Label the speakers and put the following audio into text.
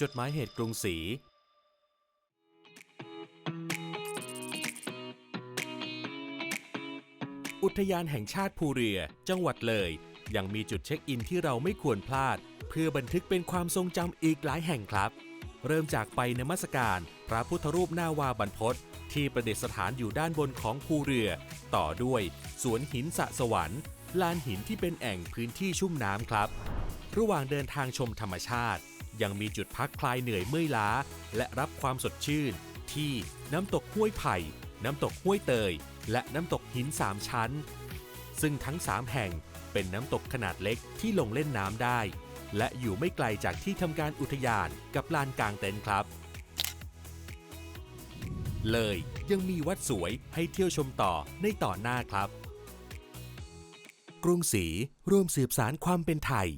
Speaker 1: จดหมายเหตุกรุงศรีอุทยานแห่งชาติภูเรือ จังหวัดเลย ยังมีจุดเช็คอินที่เราไม่ควรพลาด เพื่อบันทึกเป็นความทรงจำอีกหลายแห่งครับ เริ่มจากไปนมัสการ พระพุทธรูปหน้าวาบรรพตที่ประดิษฐานอยู่ด้านบนของภูเรือ ต่อด้วย สวนหินสะสวรรค์ลานหินที่เป็นแอ่งพื้นที่ชุ่มน้ำครับ ระหว่างเดินทางชมธรรมชาติ ยังมีจุดพักคลายเหนื่อยเมื่อยล้า และรับความสดชื่น ที่น้ำตกห้วยไผ่ น้ำตกห้วยเตย และน้ำตกหินสามชั้น ซึ่งทั้ง 3 แห่งเป็นน้ำตกขนาดเล็กที่ลงเล่นน้ำได้ และอยู่ไม่ไกลจากที่ทำการอุทยานกับลานกลางเต็นท์ครับ เลยยังมีวัดสวยให้เที่ยวชมต่อในต่อหน้าครับ กรุงศรีร่วมสืบสารความเป็นไทย